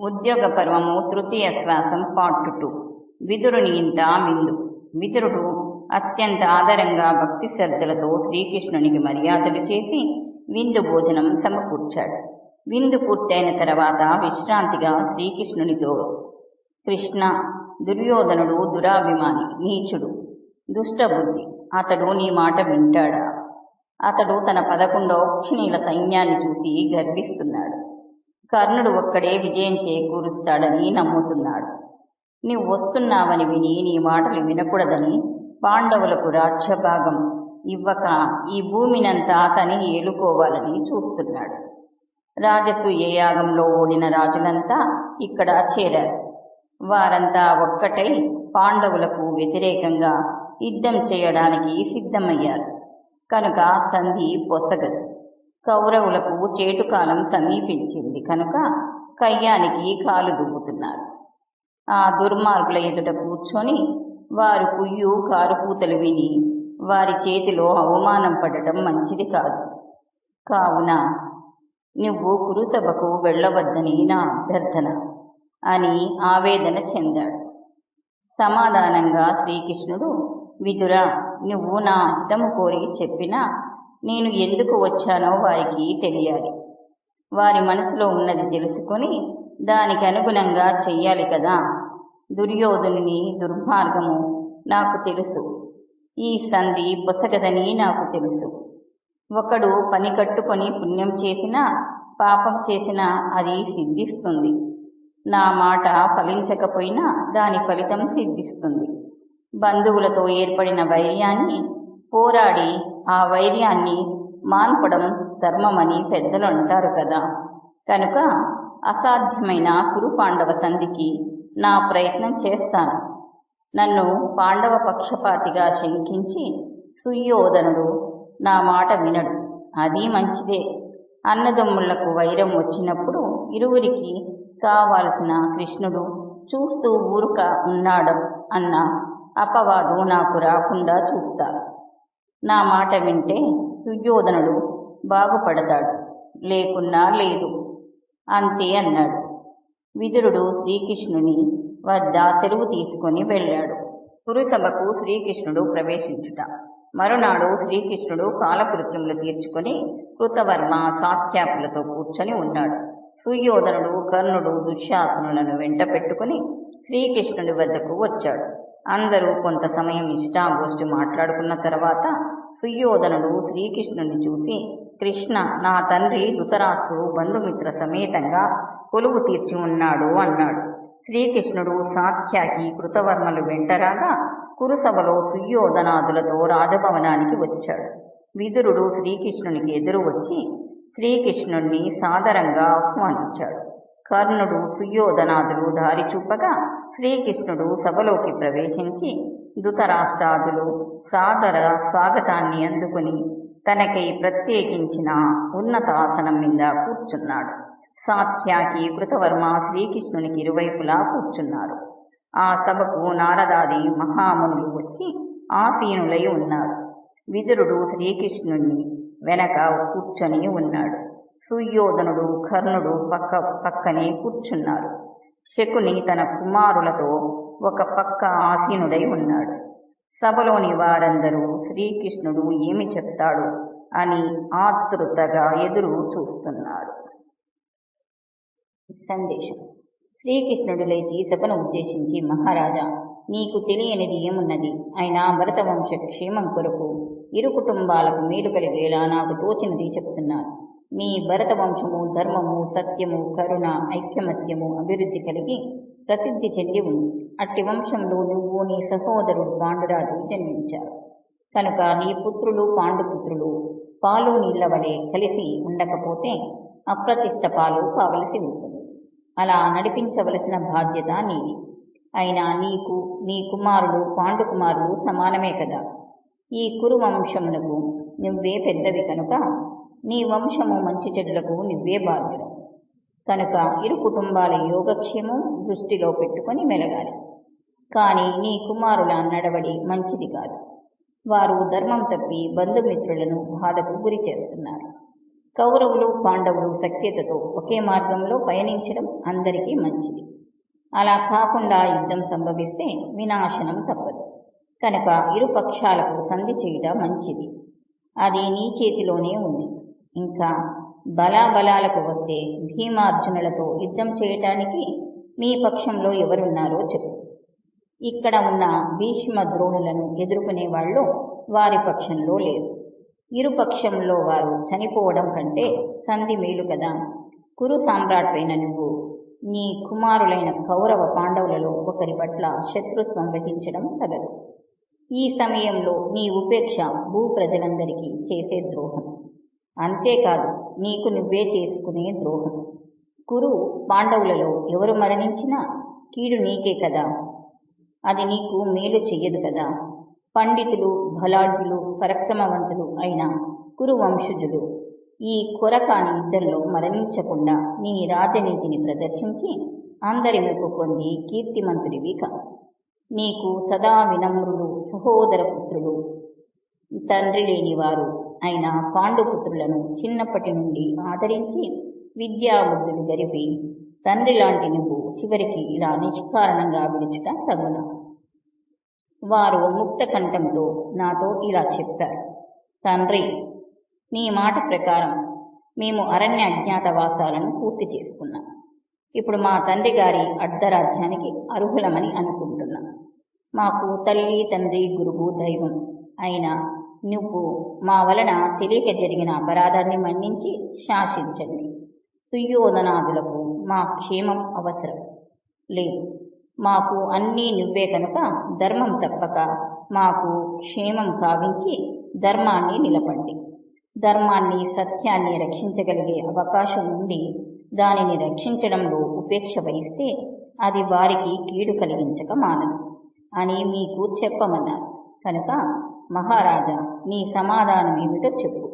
ఉద్యోగ పర్వము తృతీయ శ్వాసం part two. విదురుని ఇంట విందు. విదురుడు అత్యంత ఆదరంగా భక్తి శ్రద్ధలతో శ్రీకృష్ణునికి మర్యాదలు చేసి విందు భోజనం సమకూర్చాడు. విందు పూర్తయిన తర్వాత విశ్రాంతిగా శ్రీకృష్ణునితో కృష్ణ దుర్యోధనుడు దురాభిమాని నీచుడు దుష్టబుద్ధి అతడు నీ మాట వింటాడా? అతడు తన పదకొండవ క్షణీల సైన్యాన్ని చూసి గర్విస్తున్నాడు. కర్ణుడు ఒక్కడే విజయం చేకూరుస్తాడని నమ్ముతున్నాడు. నీవు వస్తున్నావని విని నీ మాటలు వినకూడదని పాండవులకు రాజ్యభాగం ఇవ్వక ఈ భూమినంతా అతని ఏలుకోవాలని చూస్తున్నాడు. రాజసూయ యాగంలో ఓడిన రాజులంతా ఇక్కడ చేరారు. వారంతా ఒక్కటై పాండవులకు వ్యతిరేకంగా యుద్ధం చేయడానికి సిద్ధమయ్యారు. కనుక సంధి పొసగదు. కౌరవులకు చేటుకాలం సమీపించింది కనుక కయ్యానికి కాలు దువ్వుతున్నారు. ఆ దుర్మార్గుల ఎదుట కూర్చొని వారు కుయ్యు కారుపూతలు విని వారి చేతిలో అవమానం పడటం మంచిది కాదు. కావున నువ్వు కురుసభకు వెళ్ళవద్దని నా అభ్యర్థన అని ఆవేదన చెందాడు. సమాధానంగా శ్రీకృష్ణుడు విదురా నువ్వు నా అర్థము కోరి చెప్పినా నేను ఎందుకు వచ్చానో వారికి తెలియాలి. వారి మనసులో ఉన్నది తెలుసుకొని దానికి అనుగుణంగా చెయ్యాలి కదా. దుర్యోధనుని దుర్మార్గము నాకు తెలుసు. ఈ సంధి బొసగదని నాకు తెలుసు. ఒకడు పని కట్టుకొని పుణ్యం చేసినా పాపం చేసినా అది సిద్ధిస్తుంది. నా మాట ఫలించకపోయినా దాని ఫలితం సిద్ధిస్తుంది. బంధువులతో ఏర్పడిన వైర్యాన్ని పోరాడి ఆ వైర్యాన్ని మాన్పడం ధర్మమని పెద్దలు అంటారు కదా. కనుక అసాధ్యమైన కురు పాండవ సంధికి నా ప్రయత్నం చేస్తాను. నన్ను పాండవ పక్షపాతిగా శంకించి సుయోధనుడు నా మాట వినడు. అది మంచిదే. అన్నదమ్ముళ్ళకు వైరం వచ్చినప్పుడు ఇరువురికి కావాల్సిన కృష్ణుడు చూస్తూ ఊరుక ఉన్నాడు అన్న అపవాదు నాకు రాకుండా చూస్తా నా మాట వింటే సుయోధనుడు బాగుపడతాడు. లేకున్నా లేదు. అంతే అన్నాడు. విదురుడు శ్రీకృష్ణుని వద్ద సెలవు తీసుకొని వెళ్ళాడు. కురుసభకు శ్రీకృష్ణుడు ప్రవేశించుట. మరునాడు శ్రీకృష్ణుడు కాలకృత్యములు తీర్చుకొని కృతవర్మ సాత్యాకులతో కూర్చొని ఉన్నాడు. సుయోధనుడు కర్ణుడు దుశ్శాసనులను వెంట పెట్టుకుని శ్రీకృష్ణుడి వద్దకు వచ్చాడు. అందరూ కొంత సమయం ఇష్టాగోష్ఠి మాట్లాడుకున్న తర్వాత సుయోధనుడు శ్రీకృష్ణుని చూసి కృష్ణ నా తండ్రి ధృతరాష్ట్రుడు బంధుమిత్ర సమేతంగా కొలువు తీర్చి ఉన్నాడు అన్నాడు. శ్రీకృష్ణుడు సాఖ్యాకి కృతవర్మలు వెంటరాగా కురుసభలో సుయోధనాదులతో రాజభవనానికి వచ్చాడు. విదురుడు శ్రీకృష్ణునికి ఎదురు వచ్చి శ్రీకృష్ణుణ్ణి సాదరంగా ఆహ్వానించాడు. కర్ణుడు సుయోధనాదులు దారి చూపగా శ్రీకృష్ణుడు సభలోకి ప్రవేశించి ధృతరాష్ట్రాదులు సాదర స్వాగతాన్ని అందుకుని తనకై ప్రత్యేకించిన ఉన్నతాసనం మీద కూర్చున్నాడు. సాత్యాకి కృతవర్మ శ్రీకృష్ణునికి ఇరువైపులా కూర్చున్నారు. ఆ సభకు నారదాది మహామునులు వచ్చి ఆసీనులై ఉన్నారు. విదురుడు శ్రీకృష్ణుణ్ణి వెనక కూర్చొని ఉన్నాడు. సుయోధనుడు కర్ణుడు పక్క పక్కనే కూర్చున్నారు. శకుని తన కుమారులతో ఒక పక్క ఆసీనుడై ఉన్నాడు. సభలోని వారందరూ శ్రీకృష్ణుడు ఏమి చెప్తాడు? అని ఆతృతగా ఎదురు చూస్తున్నారు. సందేశం. శ్రీకృష్ణుడు లేచి సభను ఉద్దేశించి మహారాజా నీకు తెలియనిది ఏమున్నది? అయినా భరతవంశ క్షేమం కొరకు ఇరు కుటుంబాలకు మేలు కలిగేలా నాకు తోచినది చెప్తున్నాను మీ భరతవంశము ధర్మము సత్యము కరుణ ఐక్యమత్యము అభివృద్ధి కలిగి ప్రసిద్ధి చెంది ఉంది. అట్టి వంశంలో నువ్వు నీ సహోదరుడు పాండురాజు జన్మించారు కనుక నీ పుత్రులు పాండుపుత్రులు పాలు నీళ్ళ వలె కలిసి ఉండకపోతే అప్రతిష్ట పాలు కావలసి ఉంటుంది. అలా నడిపించవలసిన బాధ్యత నీది. అయినా నీకు నీ కుమారుడు పాండు కుమారుడు సమానమే కదా? ఈ కురువంశమునకు నువ్వే పెద్దవి కనుక? నీ వంశము మంచి చెడులకు నువ్వే బాధ్యుడు. కనుక ఇరు కుటుంబాల యోగక్షేమం దృష్టిలో పెట్టుకొని మెలగాలి. కానీ నీ కుమారుల నడవడి మంచిది కాదు. వారు ధర్మం తప్పి బంధుమిత్రులను బాధకు గురి చేస్తున్నారు. కౌరవులు పాండవులు సఖ్యతతో ఒకే మార్గంలో పయనించడం అందరికీ మంచిది. అలా కాకుండా యుద్ధం సంభవిస్తే వినాశనం తప్పదు. కనుక ఇరు పక్షాలకు సంధి చేయడం మంచిది. అది నీ చేతిలోనే ఉంది. ఇంకా బలాబలాలకు వస్తే భీమార్జునులతో యుద్ధం చేయటానికి మీ పక్షంలో ఎవరున్నారో చెప్పు. ఇక్కడ ఉన్న భీష్మ ద్రోణులను ఎదుర్కొనే వాళ్ళు వారి పక్షంలో లేరు. ఇరు పక్షంలో వారు చనిపోవడం కంటే సంధి మేలు కదా. కురు సామ్రాట్వైన నువ్వు నీ కుమారులైన కౌరవ పాండవులలో ఒకరి పట్ల శత్రుత్వం వహించడం తగదు. ఈ సమయంలో నీ ఉపేక్ష భూ ప్రజలందరికీ చేసే ద్రోహం. అంతేకాదు నీకు నువ్వే చేసుకునే ద్రోహం. కురు పాండవులలో ఎవరు మరణించినా కీడు నీకే కదా. అది నీకు మేలు చెయ్యదు కదా. పండితులు బలాఢ్యులు పరక్రమవంతులు అయిన కురువంశుజులు ఈ కొరకాని యుద్ధంలో మరణించకుండా నీ రాజనీతిని ప్రదర్శించి అందరి మెప్పు పొంది కీర్తిమంతుడివి కా నీకు సదా వినమ్రులు సహోదర పుత్రులు తండ్రి లేనివారు అయిన పాండుపుత్రులను చిన్నప్పటి నుండి ఆదరించి విద్యాబుద్ధులు జరిపి తండ్రి లాంటి నువ్వు చివరికి ఇలా నిష్కారణంగా విడుచుట తగున. వారు ముక్త కంఠంతో నాతో ఇలా చెప్పారు. తండ్రి నీ మాట ప్రకారం మేము అరణ్య అజ్ఞాతవాసాలను పూర్తి చేసుకున్నాం. ఇప్పుడు మా తండ్రి గారి అర్ధరాజ్యానికి అర్హులమని అనుకుంటున్నాం. మాకు తల్లి తండ్రి గురువు దైవం అయినా నువ్వు మా వలన తెలియక జరిగిన అపరాధాన్ని మన్నించి శాసించండి. సుయోధనాదులకు మా క్షేమం అవసరం. లేదు మాకు అన్నీ నువ్వే కనుక ధర్మం తప్పక. మాకు క్షేమం కావించి ధర్మాన్ని నిలపండి. ధర్మాన్ని సత్యాన్ని రక్షించగలిగే అవకాశం ఉండి దానిని రక్షించడంలో ఉపేక్ష వహిస్తే అది వారికి కీడు కలిగించక మానదు. అని మీకు చెప్పమన్నారు. కనుక మహారాజా నీ సమాధానం ఏమిటో చెప్పు.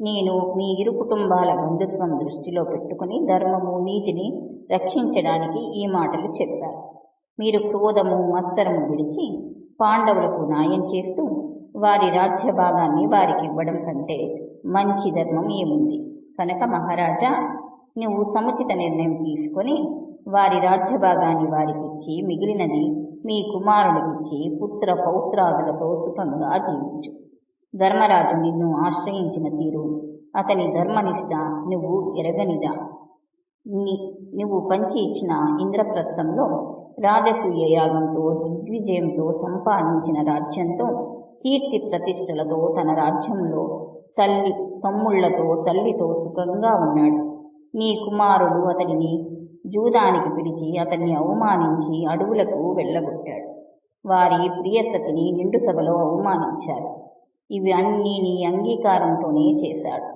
నేను మీ ఇరు కుటుంబాల బంధుత్వం దృష్టిలో పెట్టుకుని ధర్మము నీతిని రక్షించడానికి ఈ మాటలు చెప్పారు మీరు క్రోధము మత్సరము విడిచి పాండవులకు న్యాయం చేస్తూ వారి రాజ్య భాగాన్ని వారికి ఇవ్వడం కంటే మంచి ధర్మం ఏముంది? కనుక మహారాజా నువ్వు సముచిత నిర్ణయం తీసుకొని వారి రాజ్య భాగాన్ని వారికి ఇచ్చి మిగిలినది మీ కుమారుడికిచ్చి పుత్ర పౌత్రాదులతో సుఖంగా జీవించు. ధర్మరాజు నిన్ను ఆశ్రయించిన తీరు. అతని ధర్మనిష్ట నువ్వు ఎరగనిదా. నువ్వు పంచి ఇచ్చిన ఇంద్రప్రస్థంలో రాజసూయ యాగంతో దిగ్విజయంతో సంపాదించిన రాజ్యంతో కీర్తి ప్రతిష్టలతో తన రాజ్యంలో తల్లి తమ్ముళ్ళతో తల్లితో సుఖంగా ఉన్నాడు. నీ కుమారుడు అతడిని జూదానికి పిలిచి అతన్ని అవమానించి అడవులకు వెళ్ళగొట్టాడు. వారి ప్రియసతిని నిండు సభలో అవమానించారు ఇవి అన్నీ నీ అంగీకారంతోనే చేశాడు.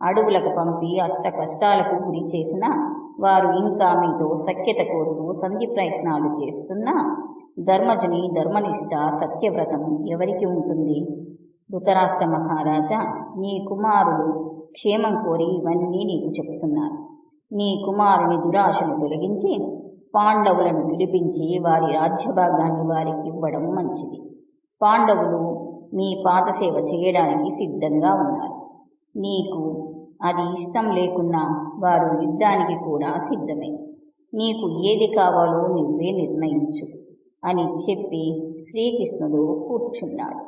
అడవులకు పంపి అష్ట కష్టాలకు గురి చేసిన వారు ఇంకా మీతో సఖ్యత కోరుతూ సంధి ప్రయత్నాలు చేస్తున్నా ధర్మజుని ధర్మనిష్ట సత్యవ్రతం ఎవరికి ఉంటుంది? ధృతరాష్ట్ర మహారాజా నీ కుమారుడు క్షేమం కోరి ఇవన్నీ నీకు చెప్తున్నారు నీ కుమారుని దురాశను తొలగించి పాండవులను పిలిపించి వారి రాజ్యభాగాన్ని వారికి ఇవ్వడం మంచిది. పాండవులు నీ పాదసేవ చేయడానికి సిద్ధంగా ఉన్నారు. నీకు అది ఇష్టం లేకున్నా వారు యుద్ధానికి కూడా సిద్ధమే. నీకు ఏది కావాలో నువ్వే నిర్ణయించు అని చెప్పి శ్రీకృష్ణుడు కూర్చున్నాడు.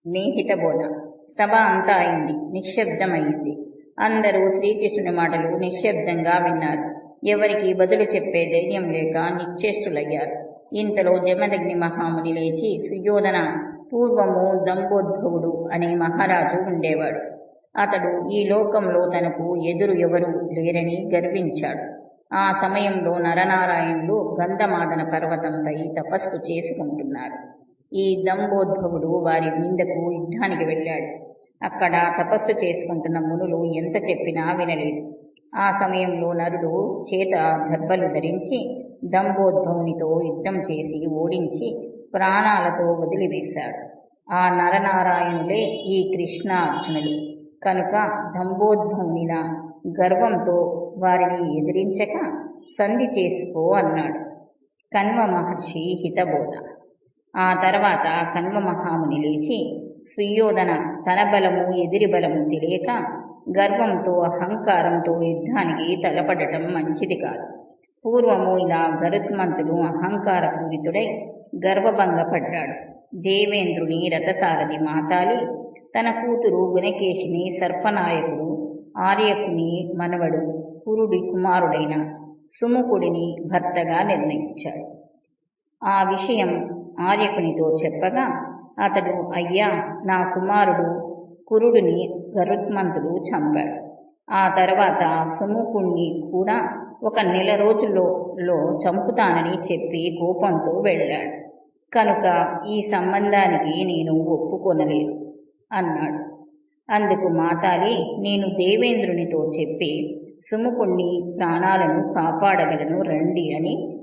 స్నేహిత బోధ సభ అంతా అయింది. నిశ్శబ్దమైంది. అందరూ శ్రీకృష్ణుని మాటలు నిశ్శబ్దంగా విన్నారు. ఎవరికి బదులు చెప్పే ధైర్యం లేక నిశ్చేష్టులయ్యారు. ఇంతలో జమదగ్ని మహాముని లేచి సుయోధన పూర్వము దంబోద్భవుడు అనే మహారాజు ఉండేవాడు. అతడు ఈ లోకంలో తనకు ఎదురు ఎవరు లేరని గర్వించాడు. ఆ సమయంలో నరనారాయణులు గంధమాదన పర్వతంపై తపస్సు చేసుకుంటున్నారు. ఈ దంబోద్భవుడు వారి నిందకు యుద్ధానికి వెళ్ళాడు. అక్కడ తపస్సు చేసుకుంటున్న మునులు ఎంత చెప్పినా వినలేదు. ఆ సమయంలో నరుడు చేత దర్భలు ధరించి దంభోద్భవునితో యుద్ధం చేసి ఓడించి ప్రాణాలతో వదిలివేశాడు. ఆ నరనారాయణులే ఈ కృష్ణార్జునులు. కనుక దంబోద్భవునిలా గర్వంతో వారిని ఎదిరించక సంధి చేసుకో అన్నాడు. కన్వ మహర్షి హితబోధ. ఆ తర్వాత కన్వ మహాముని లేచి సుయోధన తన బలము ఎదిరి బలము తెలియక గర్వంతో అహంకారంతో యుద్ధానికి తలపడటం మంచిది కాదు. పూర్వము ఇలా గరుత్మంతుడు అహంకారపూరితుడై గర్వభంగపడ్డాడు. దేవేంద్రుని రథసారథి మాతాలి తన కూతురు గుణకేశిని సర్పనాయకుడు ఆర్యకుని మనవడు కురుడి కుమారుడైన సుముఖుడిని భర్తగా నిర్ణయించాడు. ఆ విషయం ఆర్యకునితో చెప్పగా అతడు అయ్యా నా కుమారుడు కురుడిని గరుత్మంతుడు చంపాడు. ఆ తర్వాత సుముఖుణ్ణి కూడా ఒక నెల రోజుల్లో చంపుతానని చెప్పి కోపంతో వెళ్ళాడు. కనుక ఈ సంబంధానికి నేను ఒప్పుకొనలేదు అన్నాడు. అందుకు మాతాలి నేను దేవేంద్రునితో చెప్పి సుముఖుణ్ణి ప్రాణాలను కాపాడగలను రండి అని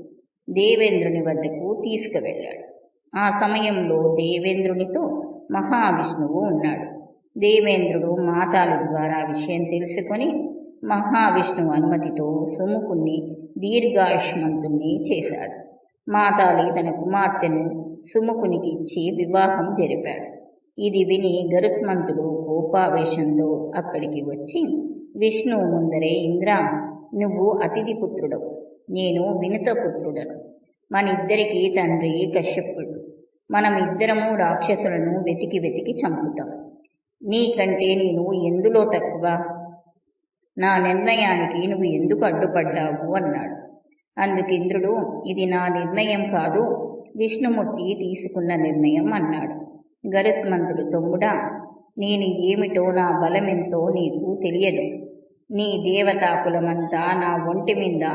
దేవేంద్రుని వద్దకు తీసుకువెళ్ళాడు. ఆ సమయంలో దేవేంద్రునితో మహావిష్ణువు ఉన్నాడు. దేవేంద్రుడు మాతాలి ద్వారా విషయం తెలుసుకొని మహావిష్ణువు అనుమతితో సుముఖుణ్ణి దీర్ఘాయుష్మంతుణ్ణి చేశాడు. మాతాలి తన కుమార్తెను సుముఖునికి ఇచ్చి వివాహం జరిపాడు. ఇది విని గరుత్మంతుడు కోపావేశంలో అక్కడికి వచ్చి విష్ణువు ముందరే ఇంద్ర నువ్వు అతిథి పుత్రుడవు. నేను వినుత పుత్రుడను. మన తండ్రి కశ్యపుడు మనం ఇద్దరము రాక్షసులను వెతికి వెతికి చంపుతాం. నీకంటే నేను ఎందులో తక్కువ? నా నిర్ణయానికి నువ్వు ఎందుకు అడ్డుపడ్డావు? అన్నాడు. అందుకు ఇంద్రుడు ఇది నా నిర్ణయం కాదు విష్ణుమూర్తి తీసుకున్న నిర్ణయం అన్నాడు. గరుత్మంతుడు తమ్ముడా నేను ఏమిటో నా బలమెంతో నీకు తెలియదు. నీ దేవతాకులమంతా నా ఒంటి మీద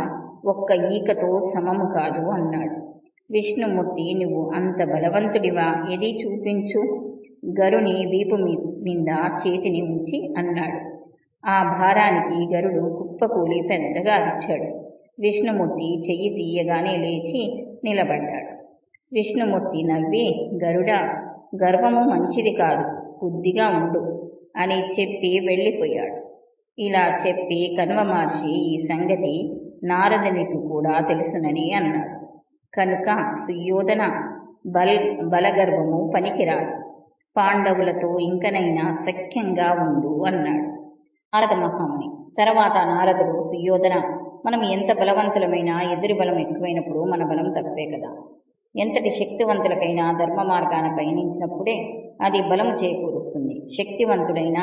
ఒక్క ఈకతో సమము కాదు అన్నాడు. విష్ణుమూర్తి నువ్వు అంత బలవంతుడివా? ఏది చూపించు? గరుని వీపు మీద చేతిని ఉంచి అన్నాడు. ఆ భారానికి గరుడు కుప్పకూలి పెద్దగా అరిచాడు. విష్ణుమూర్తి చెయ్యి తీయగానే లేచి నిలబడ్డాడు. విష్ణుమూర్తి నవ్వి గరుడా గర్వము మంచిది కాదు బుద్ధిగా ఉండు అని చెప్పి వెళ్ళిపోయాడు. ఇలా చెప్పి కన్వ మహర్షి ఈ సంగతి నారదునికి కూడా తెలుసునని అన్నాడు. కనుక సుయోధన బల్ బలగర్వము పనికిరాదు. పాండవులతో ఇంకనైనా సఖ్యంగా ఉండు అన్నాడు నారద మహాముని. తర్వాత నారదుడు సుయోధన మనం ఎంత బలవంతులమైనా ఎదురు బలం ఎక్కువైనప్పుడు మన బలం తక్కువే కదా. ఎంతటి శక్తివంతులకైనా ధర్మ మార్గాన పయనించినప్పుడే అది బలము చేకూరుస్తుంది. శక్తివంతుడైన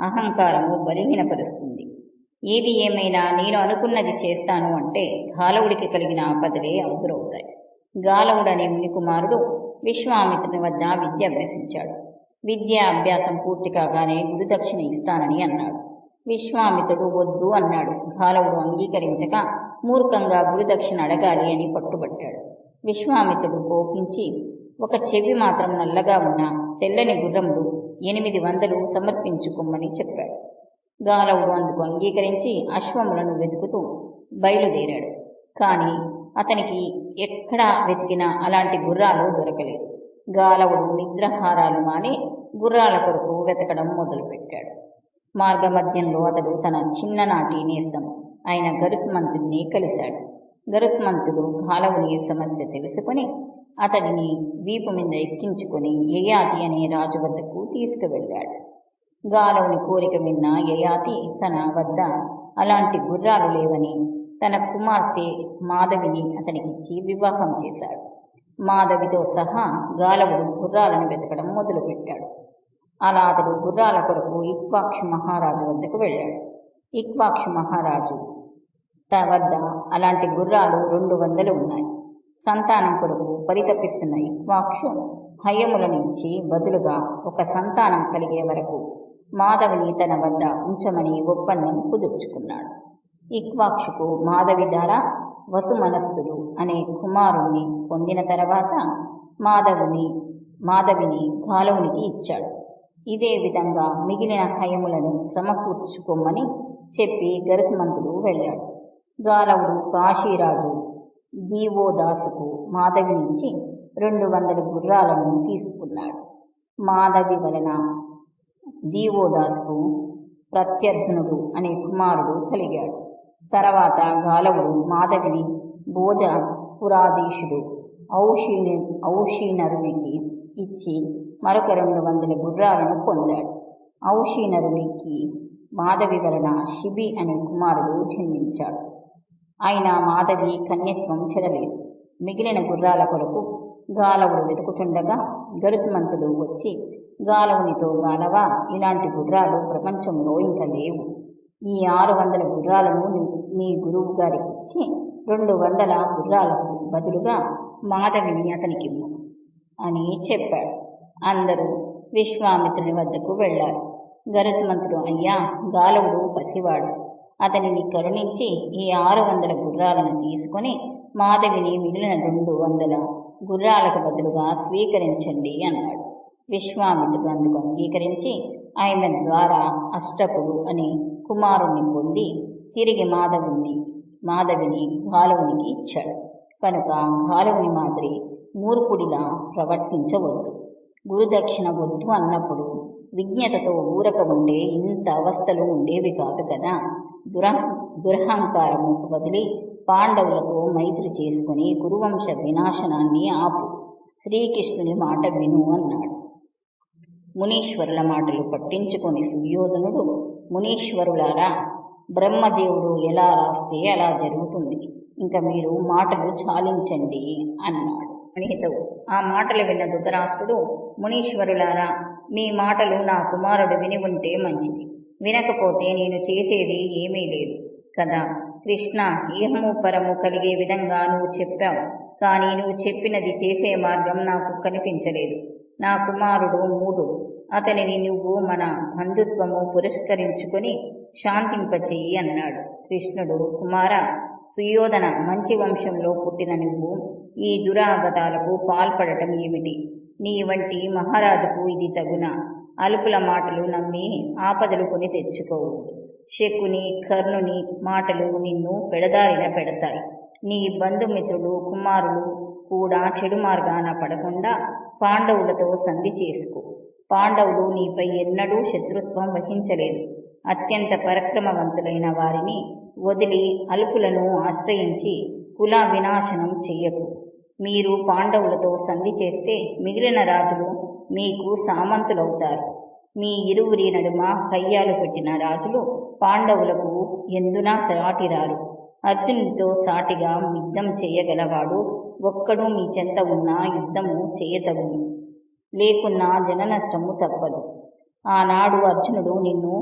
అహంకారము బలహీనపరుస్తుంది. ఏది ఏమైనా నేను అనుకున్నది చేస్తాను అంటే గాలవుడికి కలిగిన ఆపదలే ఎదురవుతాయి గాలవుడు అనే ముని కుమారుడు విశ్వామిత్రుని వద్ద విద్య అభ్యసించాడు. విద్యా అభ్యాసం పూర్తి కాగానే గురుదక్షిణ ఇస్తానని అన్నాడు. విశ్వామిత్రుడు వద్దు అన్నాడు. గాలవుడు అంగీకరించక మూర్ఖంగా గురుదక్షిణ అడగాలి అని పట్టుబట్టాడు. విశ్వామిత్రుడు కోపించి ఒక చెవి మాత్రం నల్లగా ఉన్న తెల్లని గుర్రముడు ఎనిమిది వందలు సమర్పించుకోమని చెప్పాడు. గాలవుడు అందుకు అంగీకరించి అశ్వములను వెతుకుతూ బయలుదేరాడు. కానీ అతనికి ఎక్కడా వెతికినా అలాంటి గుర్రాలు దొరకలేదు. గాలవుడు నిద్రహారాలు మాని గుర్రాల కొరకు వెతకడం మొదలుపెట్టాడు. మార్గమధ్యంలో అతడు తన చిన్ననాటి నేస్తం ఆయన గరుత్మంతుడిని కలిశాడు. గరుత్మంతుడు గాలవుని సమస్య తెలుసుకొని అతడిని వీపు మీద ఎక్కించుకొని యయాతి అనే రాజు వద్దకు తీసుకువెళ్ళాడు. గాలవుని కోరిక విన్న యయాతి తన వద్ద అలాంటి గుర్రాలు లేవని తన కుమార్తె మాధవిని అతనికిచ్చి వివాహం చేశాడు. మాధవితో సహా గాలవుడు గుర్రాలను వెతకడం మొదలుపెట్టాడు. అలా అతడు గుర్రాల కొరకు ఇక్వాక్షు మహారాజు వద్దకు వెళ్ళాడు. ఇక్వాక్షు మహారాజు తన వద్ద అలాంటి గుర్రాలు రెండు వందలు ఉన్నాయి. సంతానం కొరకు పరితపిస్తున్న ఇక్వాక్షు హయములను ఇచ్చి బదులుగా ఒక సంతానం కలిగే వరకు మాధవిని తన వద్ద ఉంచమని ఒప్పందం కుదుర్చుకున్నాడు. ఇక్వాక్షుకు మాధవి ద్వారా వసుమనస్సుడు అనే కుమారుణ్ణి పొందిన తర్వాత మాధవుని మాధవిని గాలవునికి ఇచ్చాడు. ఇదే విధంగా మిగిలిన హయములను సమకూర్చుకోమని చెప్పి గరుత్మంతుడు వెళ్ళాడు. గాలవుడు కాశీరాజు దీవోదాసుకు మాధవినిచ్చి రెండు వందల గుర్రాలను తీసుకున్నాడు. మాధవి వలన దీవోదాసుకు ప్రత్యర్థనుడు అనే కుమారుడు కలిగాడు. తర్వాత గాలవుడు మాధవిని భోజ పురాధీశుడు ఔషీని ఔషీనరునికి ఇచ్చి మరొక రెండు వందల గుర్రాలను పొందాడు. ఔషీనరునికి మాధవి వలన శిబి అనే కుమారుడు జన్మించాడు. ఆయన మాధవి కన్యత్వం చెడలేదు. మిగిలిన గుర్రాల కొరకు గాలవుడు వెతుకుతుండగా గరుత్మంతుడు వచ్చి గాలవునితో గాలవా? ఇలాంటి గుర్రాలు ప్రపంచంలో ఇంకా లేవు. ఈ ఆరు వందల గుర్రాలను నీ గురువు గారికి ఇచ్చి రెండు వందల గుర్రాలకు బదులుగా మాధవిని అతనికిమ్ము అని చెప్పాడు. అందరూ విశ్వామిత్రుని వద్దకు వెళ్ళారు. గరుత్మంతుడు అయ్యా గాలవుడు పసివాడు. అతనిని కరుణించి ఈ ఆరు వందల గుర్రాలను తీసుకొని మాధవిని మిగిలిన రెండు వందల గుర్రాలకు బదులుగా స్వీకరించండి అన్నాడు. విశ్వామిత్రుడు అందుకు అంగీకరించి ఆమె ద్వారా అష్టపుడు అనే కుమారుణ్ణి పొంది తిరిగి మాధవుని మాధవిని గాలవునికి ఇచ్చాడు. కనుక గాలవుని మాదిరి మూర్ఖుడిలా ప్రవర్తించవద్దు. గురుదక్షిణ వద్దు అన్నప్పుడు విజ్ఞతతో ఊరక ఉండే ఇంత అవస్థలు ఉండేవి కాదు కదా. దుర దురహంకారము వదిలి పాండవులతో మైత్రి చేసుకుని కురువంశ వినాశనాన్ని ఆపు. శ్రీకృష్ణుని మాట విను అన్నాడు. మునీశ్వరుల మాటలు పట్టించుకొని సుయోధనుడు మునీశ్వరులారా బ్రహ్మదేవుడు ఎలా రాస్తే అలా జరుగుతుంది. ఇంకా మీరు మాటలు చాలించండి అన్నాడు. అనిహితవు. ఆ మాటలు విన్న ధృతరాష్ట్రుడు మునీశ్వరులారా మీ మాటలు నా కుమారుడు విని ఉంటే మంచిది. వినకపోతే నేను చేసేది ఏమీ లేదు. కదా కృష్ణ ఏహము పరము కలిగే విధంగా నువ్వు చెప్పావు. కానీ నువ్వు చెప్పినది చేసే మార్గం నాకు కనిపించలేదు. నా కుమారుడు మూడు. అతనిని నువ్వు మన బంధుత్వము పురస్కరించుకొని శాంతింపచేయి అన్నాడు. కృష్ణుడు కుమార సుయోధన మంచి వంశంలో పుట్టిన నువ్వు ఈ దురాగతాలకు పాల్పడటం ఏమిటి? నీ వంటి మహారాజుకు ఇది తగున? అలుపుల మాటలు నమ్మి ఆపదలు కొని తెచ్చుకోవు. శకుని కర్ణుని మాటలు నిన్ను పెడదారిన పెడతాయి. నీ బంధుమిత్రులు కుమారులు కూడా చెడు మార్గాన పడకుండా పాండవులతో సంధి చేసుకో. పాండవులు నీపై ఎన్నడూ శత్రుత్వం వహించలేదు. అత్యంత పరక్రమవంతులైన వారిని వదిలి అల్పులను ఆశ్రయించి కుల వినాశనం చెయ్యకు. మీరు పాండవులతో సంధి చేస్తే మిగిలిన రాజులు మీకు సామంతులవుతారు. మీ ఇరువురి నడుమ కయ్యాలు పెట్టిన రాజులు పాండవులకు ఎందునా సాటిరారు? అర్జునుడితో సాటిగా యుద్ధం చేయగలవాడు ఒక్కడు మీ చెంత ఉన్న యుద్ధము చేయతగును లేకున్నా జన నష్టము తప్పదు. ఆనాడు అర్జునుడు నిన్ను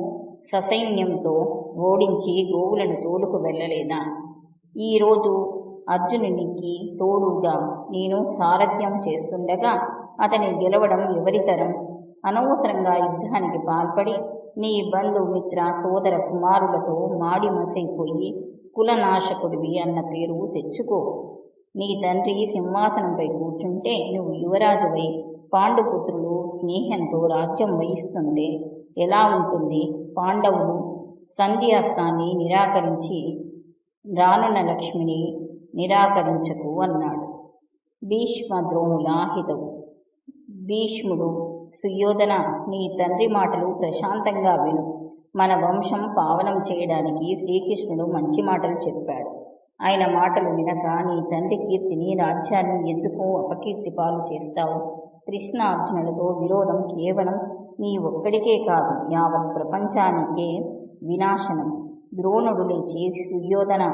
ససైన్యంతో ఓడించి గోవులను తోలుకు వెళ్ళలేదా? ఈరోజు అర్జునునికి తోడుగా నేను సారథ్యం చేస్తుండగా అతని గెలవడం ఎవరితరం అనవసరంగా యుద్ధానికి పాల్పడి నీ బంధుమిత్ర సోదర కుమారులతో మాడి మసైపోయి కులనాశకుడివి అన్న పేరు తెచ్చుకో. నీ తండ్రి సింహాసనంపై కూర్చుంటే నువ్వు యువరాజువై పాండుపుత్రులు స్నేహంతో రాజ్యం వహిస్తుండే. ఎలా ఉంటుంది పాండవులు? సంధ్యాస్తాన్ని నిరాకరించి రానున్న లక్ష్మిని నిరాకరించకు అన్నాడు. భీష్మ ద్రోణుల హితవు. భీష్ముడు సుయోధన నీ తండ్రి మాటలు ప్రశాంతంగా విను. మన వంశం పావనం చేయడానికి శ్రీకృష్ణుడు మంచి మాటలు చెప్పాడు. ఆయన మాటలు వినక నీ తండ్రి కీర్తిని రాజ్యాన్ని ఎందుకు అపకీర్తి పాలు చేస్తావు? కృష్ణ అర్జునులతో విరోధం కేవలం నీ ఒక్కడికే కాదు యావత్ ప్రపంచానికే వినాశనం. ద్రోణుడు లేచి సుయోధన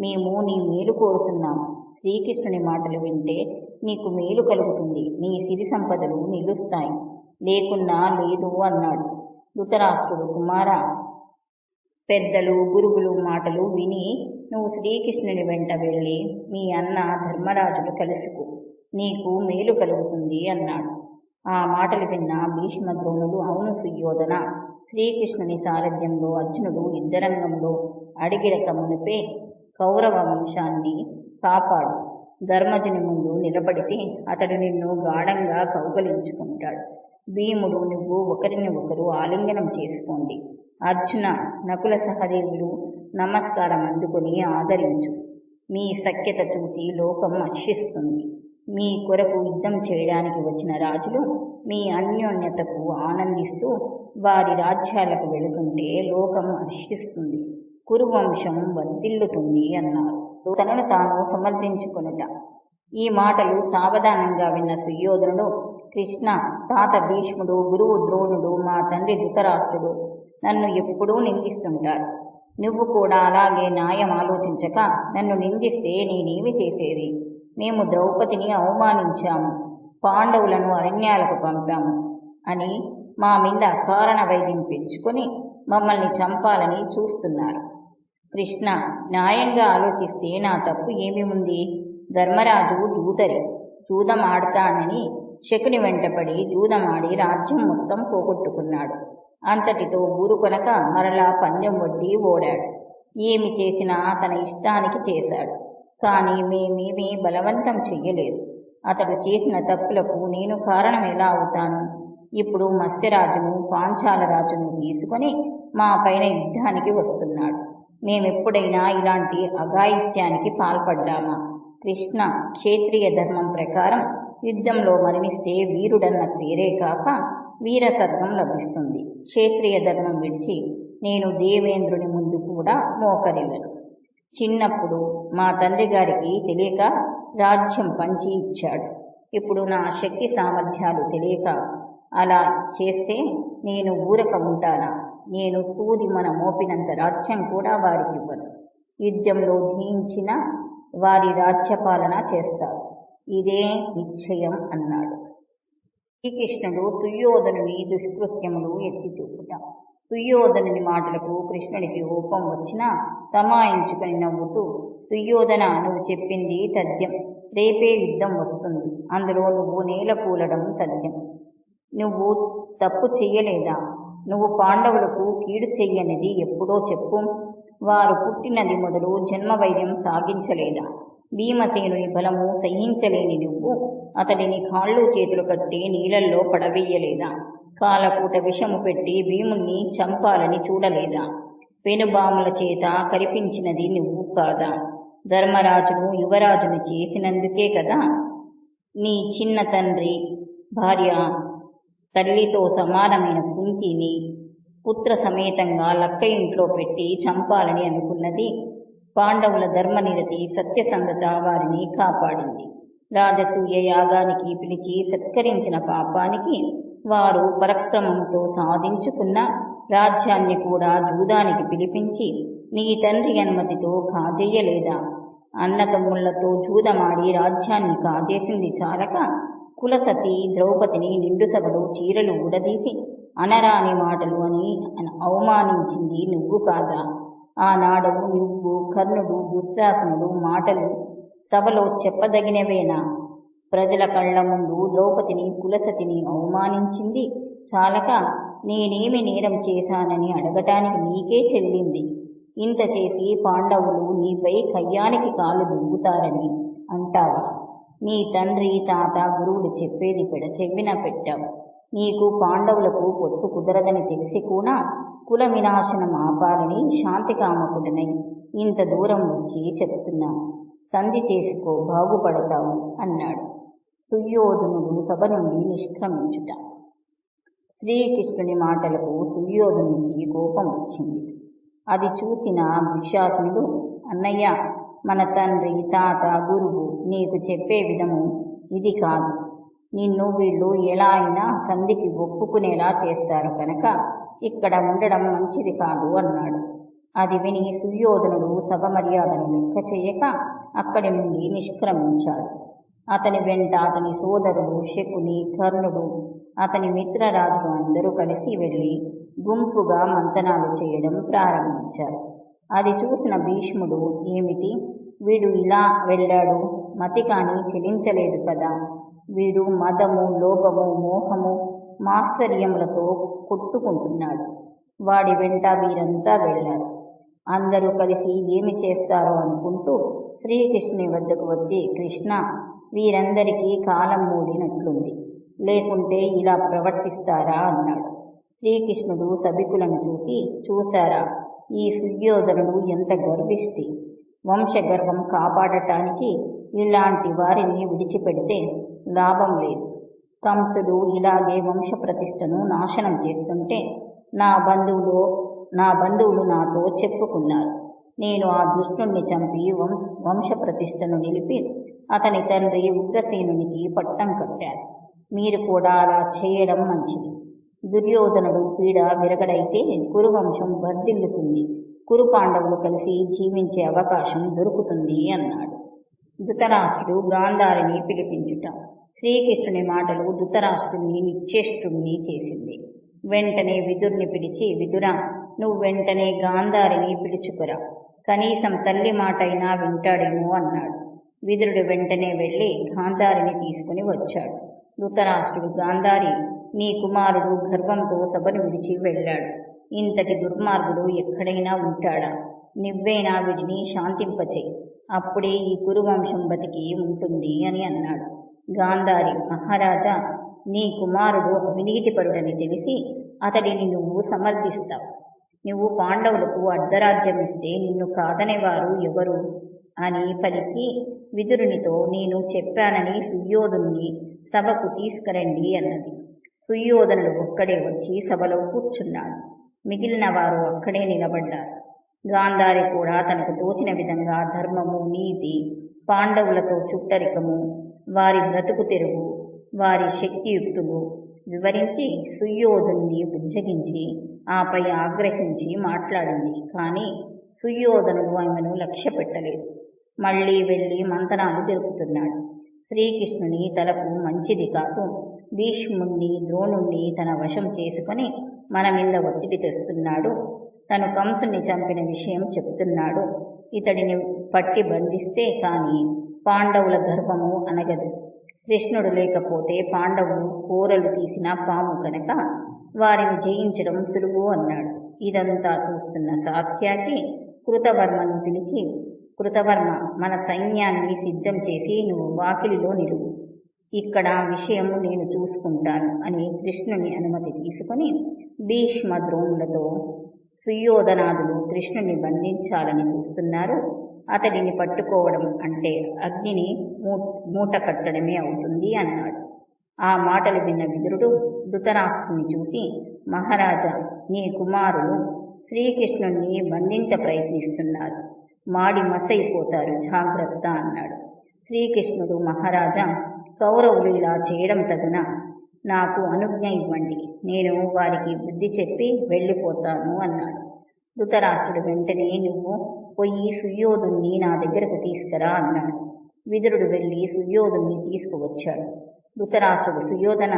మేము నీ మేలు కోరుతున్నాం. శ్రీకృష్ణుని మాటలు వింటే నీకు మేలు కలుగుతుంది. నీ సిరి సంపదలు నిలుస్తాయి. లేకున్నా లేదు అన్నాడు. ధృతరాష్ట్రుడు కుమార పెద్దలు గురువులు మాటలు విని నువ్వు శ్రీకృష్ణుని వెంట వెళ్ళి మీ అన్న ధర్మరాజును కలుసుకో నీకు మేలు కలుగుతుంది అన్నాడు. ఆ మాటలు విన్న భీష్మ ద్రోణుడు అవును సుయోధన శ్రీకృష్ణుని సారథ్యంలో అర్జునుడు యుద్ధరంగంలో అడిగిడక మునిపే కౌరవ వంశాన్ని కాపాడు. ధర్మజుని ముందు నిలబడితే అతడు నిన్ను గాఢంగా కౌగలించుకుంటాడు. భీముడు నువ్వు ఒకరిని ఒకరు ఆలింగనం చేసుకోండి. అర్జున నకుల సహదేవులు నమస్కారం అందుకొని ఆదరించు. మీ సఖ్యత చూచి లోకం హర్షిస్తుంది. మీ కొరకు యుద్ధం చేయడానికి వచ్చిన రాజులు మీ అన్యోన్యతకు ఆనందిస్తూ వారి రాజ్యాలకు వెళుతుంటే లోకం హర్షిస్తుంది. కురువంశం వర్ధిల్లుతుంది అన్నారు. తనను తాను సమర్థించుకునుట. ఈ మాటలు సావధానంగా విన్న సుయోధనుడు కృష్ణ తాత భీష్ముడు గురువు ద్రోణుడు మా తండ్రి ధృతరాష్ట్రుడు నన్ను ఎప్పుడూ నిందిస్తుంటారు. నువ్వు కూడా అలాగే న్యాయం ఆలోచించక నన్ను నిందిస్తే నేనేమి చేసేది? మేము ద్రౌపదిని అవమానించాము పాండవులను అరణ్యాలకు పంపాము అని మా మీద కారణ వైద్యం పెంచుకొని మమ్మల్ని చంపాలని చూస్తున్నారు. కృష్ణ న్యాయంగా ఆలోచిస్తే నా తప్పు ఏమి ఉంది? ధర్మరాజు దూతరి జూదం ఆడతానని శకుని వెంటపడి జూదమాడి రాజ్యం మొత్తం పోగొట్టుకున్నాడు. అంతటితో ఊరు కొనక మరలా పందెం వడ్డి ఓడాడు. ఏమి చేసినా తన ఇష్టానికి చేశాడు. కానీ మేమేమీ బలవంతం చెయ్యలేదు. అతడు చేసిన తప్పులకు నేను కారణం ఎలా అవుతాను? ఇప్పుడు మత్స్యరాజును పాంచాల రాజును తీసుకొని మా పైన యుద్ధానికి వస్తున్నాడు. మేమెప్పుడైనా ఇలాంటి అఘాయిత్యానికి పాల్పడ్డామా? కృష్ణ క్షేత్రియ ధర్మం ప్రకారం యుద్ధంలో మరణిస్తే వీరుడన్న పేరే కాక వీరసర్గం లభిస్తుంది. క్షేత్రియ ధర్మం విడిచి నేను దేవేంద్రుని ముందు కూడా మోకరిల్లను. చిన్నప్పుడు మా తండ్రి గారికి తెలియక రాజ్యం పంచి ఇచ్చాడు. ఇప్పుడు నా శక్తి సామర్థ్యాలు తెలియక అలా చేస్తే నేను ఊరక ఉంటానా? నేను సూది మన మోపినంత రాజ్యం కూడా వారికి ఇవ్వను యుద్ధంలో జయించిన వారి రాజ్యపాలన చేస్తారు ఇదే నిశ్చయం అన్నాడు. శ్రీకృష్ణుడు సుయోధనుని దుష్కృత్యములు ఎత్తి చూపుట. సుయోధనుని మాటలకు కృష్ణుడికి కోపం వచ్చినా సమాయించుకొని నవ్వుతూ సుయోధన నువ్వు చెప్పింది తథ్యం. రేపే యుద్ధం వస్తుంది. అందులో నువ్వు నేల కూలడం తథ్యం. నువ్వు తప్పు చెయ్యలేదా నువ్వు పాండవులకు కీడు చెయ్యనిది ఎప్పుడో చెప్పు. వారు పుట్టినది మొదలు జన్మ వైద్యం సాగించలేదా? భీమసేనుని బలము సహించలేని నువ్వు. అతడిని కాళ్ళు చేతులు కట్టి నీళ్ళల్లో పడవేయలేదా? కాలపూట విషము పెట్టి భీముణ్ణి చంపాలని చూడలేదా? పెనుబాముల చేత కరిపించినది నువ్వు కాదా? ధర్మరాజును యువరాజును చేసినందుకే కదా? నీ చిన్న తండ్రి భార్య తల్లితో సమానమైన కుంతిని పుత్ర సమేతంగా లక్క ఇంట్లో పెట్టి చంపాలని అనుకున్నది? పాండవుల ధర్మనిరతి సత్యసంధత వారిని కాపాడింది. రాజసూయ యాగానికి పిలిచి సత్కరించిన పాపానికి వారు పరక్రమంతో సాధించుకున్న రాజ్యాన్ని కూడా జూదానికి పిలిపించి నీ తండ్రి అనుమతితో కాజేయలేదా? అన్నతమ్ముళ్ళతో జూదమాడి రాజ్యాన్ని కాజేసింది చాలక కులసతి ద్రౌపదిని నిండు సభలో చీరలు ఊడదీసి అనరాని మాటలు అని అవమానించింది నువ్వు కాదా? ఆనాడు నువ్వు కర్ణుడు దుశ్శాసనుడు మాటలు సభలో చెప్పదగినవేనా? ప్రజల కళ్ళ ముందు ద్రౌపదిని కులసతిని అవమానించింది చాలక నేనేమి నేరం చేశానని అడగటానికి నీకే చెల్లింది. ఇంత చేసి పాండవులు నీపై కయ్యానికి కాళ్ళు దుంగుతారని అంటావా? నీ తండ్రి తాత గురువులు చెప్పేది పెడ చెవిన పెట్టావు. నీకు పాండవులకు పొత్తు కుదరదని తెలిసి కూడా కుల వినాశనం ఆపాలని శాంతికామకుడనై ఇంత దూరం వచ్చి చెప్తున్నా సంధి చేసుకో బాగుపడతావు అన్నాడు. సుయోధనుడు సభ నుండి నిష్క్రమించుట. శ్రీకృష్ణుని మాటలకు సుయోధనునికి కోపం వచ్చింది. అది చూసిన దుశ్శాసనుడు అన్నయ్య మన తండ్రి తాత గురువు నీకు చెప్పే విధము ఇది కాదు. నిన్ను వీళ్ళు ఎలా అయినా సంధికి ఒప్పుకునేలా చేస్తారు కనుక ఇక్కడ ఉండడం మంచిది కాదు అన్నాడు. అది విని సుయోధనుడు సభ మర్యాదను లెక్క చేయక అక్కడి నుండి నిష్క్రమించాడు. అతని వెంట అతని సోదరుడు శకుని కర్ణుడు అతని మిత్రరాజులు అందరూ కలిసి వెళ్ళి గుంపుగా మంతనాలు చేయడం ప్రారంభించారు. అది చూసిన భీష్ముడు ఏమిటి? వీడు ఇలా వెళ్ళాడు? మతికాని చెలించలేదు కదా? వీడు మదము లోభము మోహము మాత్సర్యములతో కొట్టుకుంటున్నాడు. వాడి వెంట వీరంతా వెళ్ళారు. అందరూ కలిసి ఏమి చేస్తారో అనుకుంటూ శ్రీకృష్ణుని వద్దకు వచ్చి కృష్ణ వీరందరికీ కాలం మూడినట్లుంది లేకుంటే ఇలా ప్రవర్తిస్తారా? అన్నాడు. శ్రీకృష్ణుడు సభికులను చూసి చూశారా ఈ సుయోధనుడు ఎంత గర్విష్టి. వంశగర్వం కాపాడటానికి ఇలాంటి వారిని విడిచిపెడితే లాభం లేదు. కంసుడు ఇలాగే వంశ ప్రతిష్టను నాశనం చేస్తుంటే నా బంధువులు నా బంధువులు నాతో చెప్పుకున్నారు. నేను ఆ దుష్టుణ్ణి చంపి వం వంశ ప్రతిష్టను నిలిపి అతని తండ్రి ఉగ్రసేనునికి పట్టం కట్టాడు. మీరు కూడా అలా చేయడం మంచిది. దుర్యోధనుడు పీడ విరగడైతే కురువంశం వర్ధిల్లుతుంది. కురు పాండవులు కలిసి జీవించే అవకాశం దొరుకుతుంది అన్నాడు. ధృతరాష్ట్రుడు గాంధారిని పిలిపించుట. శ్రీకృష్ణుని మాటలు ధృతరాష్ట్రుని నిశ్చేష్టుణ్ణి చేసింది. వెంటనే విదుర్ని పిలిచి విదురా నువ్వు వెంటనే గాంధారిని పిలుచుకురా. కనీసం తల్లి మాటైనా వింటాడేమో అన్నాడు. విదురుడు వెంటనే వెళ్ళి గాంధారిని తీసుకుని వచ్చాడు. ధృతరాష్ట్రుడు గాంధారి నీ కుమారుడు గర్వంతో సభను విడిచి వెళ్ళాడు. ఇంతటి దుర్మార్గుడు ఎక్కడైనా ఉంటాడా? నువ్వైనా వీడిని శాంతింపచేయి. అప్పుడే ఈ కురువంశం బతికి ఉంటుంది అని అన్నాడు. గాంధారి మహారాజా నీ కుమారుడు అవినీతిపరుడని తెలిసి అతడిని నువ్వు సమర్థిస్తావు. నువ్వు పాండవులకు అర్ధరాజ్యం ఇస్తే నిన్ను కాదనేవారు ఎవరు అని పలికి విదురునితో నేను చెప్పానని సుయోధుణ్ణి సభకు తీసుకురండి అన్నది. సుయోధనుడు ఒక్కడే వచ్చి సభలో కూర్చున్నాడు మిగిలిన వారు అక్కడే నిలబడ్డారు. గాంధారి కూడా తనకు తోచిన విధంగా ధర్మము నీతి పాండవులతో చుట్టరికము వారి బ్రతుకు తెరువు వారి శక్తియుక్తులు వివరించి సుయోధుణ్ణి బుజ్జగించి ఆపై ఆగ్రహించి మాట్లాడింది. కానీ సుయోధనుడు ఆమెను లక్ష్య పెట్టలేదు మళ్ళీ వెళ్ళి మంతనాలు జరుపుతున్నాడు. శ్రీకృష్ణుని తలకు మంచిది కాదు. భీష్ముణ్ణి ద్రోణుణ్ణి తన వశం చేసుకొని మన మీద ఒత్తిడి తెస్తున్నాడు. తను కంసుని చంపిన విషయం చెప్తున్నాడు. ఇతడిని పట్టి బంధిస్తే కాని పాండవుల గర్భము అనగదు. కృష్ణుడు లేకపోతే పాండవులు కూరలు తీసిన పాము కనుక వారిని జయించడం సులువు అన్నాడు. ఇదంతా చూస్తున్న సాత్యాకి కృతవర్మను పిలిచి కృతవర్మ మన సైన్యాన్ని సిద్ధం చేసి నువ్వు వాకిలిలో నిలువు. ఇక్కడ విషయం నేను చూసుకుంటాను అని కృష్ణుని అనుమతి తీసుకొని భీష్మ ద్రోణులతో సుయోధనాదులు కృష్ణుని బంధించాలని చూస్తున్నారు. అతడిని పట్టుకోవడం అంటే అగ్నిని మూట కట్టడమే అవుతుంది అన్నాడు. ఆ మాటలు విన్న విదురుడు ధృతరాష్ట్రుని చూసి మహారాజా నీ కుమారులు శ్రీకృష్ణుణ్ణి బంధించ ప్రయత్నిస్తున్నారు. మాడి మసైపోతారు జాగ్రత్త అన్నాడు. శ్రీకృష్ణుడు మహారాజా కౌరవులు ఇలా చేయడం తగున నాకు అనుజ్ఞ ఇవ్వండి. నేను వారికి బుద్ధి చెప్పి వెళ్ళిపోతాను అన్నాడు. ధృతరాష్ట్రుడు వెంటనే నువ్వు పొయ్యి సుయోధుణ్ణి నా దగ్గరకు తీసుకురా అన్నాడు. విదురుడు వెళ్ళి సుయోధుణ్ణి తీసుకువచ్చాడు. ధృతరాష్ట్రుడు సుయోధన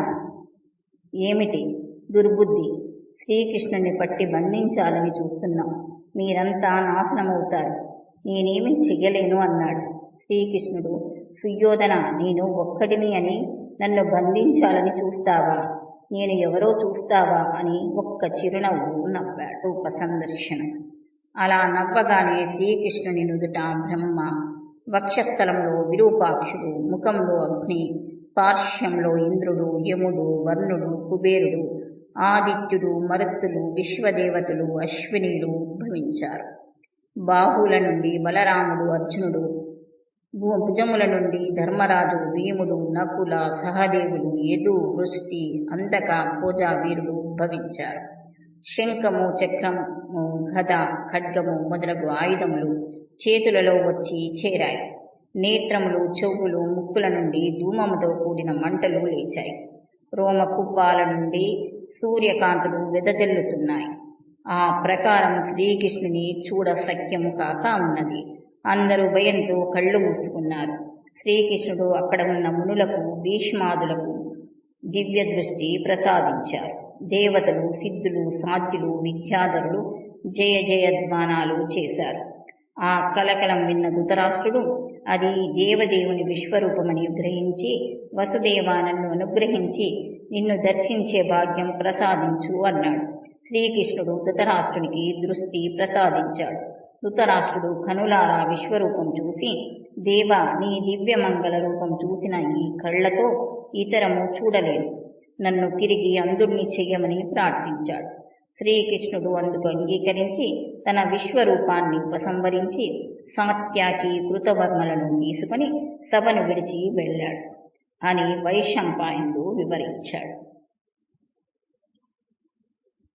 ఏమిటి? దుర్బుద్ధి. శ్రీకృష్ణుని పట్టి బంధించాలని చూస్తున్నాం. మీరంతా నాశనమవుతారు. నేనేమి చెయ్యలేను అన్నాడు. శ్రీకృష్ణుడు సుయోధన నేను ఒక్కడిని అని నన్ను బంధించాలని చూస్తావా? నేను ఎవరో చూస్తావా? అని ఒక్క చిరునవ్వు నవ్వాడు ఉపసందర్శనం అలా నవ్వగానే శ్రీకృష్ణుని నుదుట బ్రహ్మ వక్షస్థలంలో విరూపాక్షుడు ముఖంలో అగ్ని పార్శ్వంలో ఇంద్రుడు యముడు వర్ణుడు కుబేరుడు ఆదిత్యుడు మరుత్తులు విశ్వదేవతలు అశ్వినీలు ఉద్భవించారు. బాహుల నుండి బలరాముడు అర్జునుడు భుజముల నుండి ధర్మరాజు భీముడు నకుల సహదేవులు యదు వృష్టి అంతక పూజా వీరుడు ఉద్భవించారు. శంఖము చక్రము గద ఖడ్గము మొదలగు ఆయుధములు చేతులలో వచ్చి చేరాయి. నేత్రములు చెవులు ముక్కుల నుండి ధూమముతో కూడిన మంటలు లేచాయి. రోమ కుప్పాల నుండి సూర్యకాంతులు వెదజల్లుతున్నాయి. ఆ ప్రకారం శ్రీకృష్ణుని చూడ సఖ్యము కాక ఉన్నది. అందరూ భయంతో కళ్ళు మూసుకున్నారు. శ్రీకృష్ణుడు అక్కడ ఉన్న మునులకు భీష్మాదులకు దివ్య దృష్టి ప్రసాదించారు. దేవతలు సిద్ధులు సాధ్యులు విద్యాధరులు జయ జయధ్వానాలు చేశారు. ఆ కలకలం విన్న ధృతరాష్ట్రుడు అది దేవదేవుని విశ్వరూపమని గ్రహించి వసుదేవానన్ను అనుగ్రహించి నిన్ను దర్శించే భాగ్యం ప్రసాదించు అన్నాడు. శ్రీకృష్ణుడు ధృతరాష్ట్రునికి దృష్టి ప్రసాదించాడు. ధృతరాష్ట్రుడు కనులారా విశ్వరూపం చూసి దేవ నీ దివ్యమంగళ రూపం చూసిన ఈ కళ్ళతో ఇతరము చూడలేను నన్ను తిరిగి అందుణ్ణి చెయ్యమని ప్రార్థించాడు. శ్రీకృష్ణుడు అందుకు అంగీకరించి తన విశ్వరూపాన్ని ఉపసంహరించి సాత్యాకి కృతవర్మలను తీసుకుని సభను విడిచి వెళ్ళాడు. అని వైశంపాయనుడు వివరించాడు.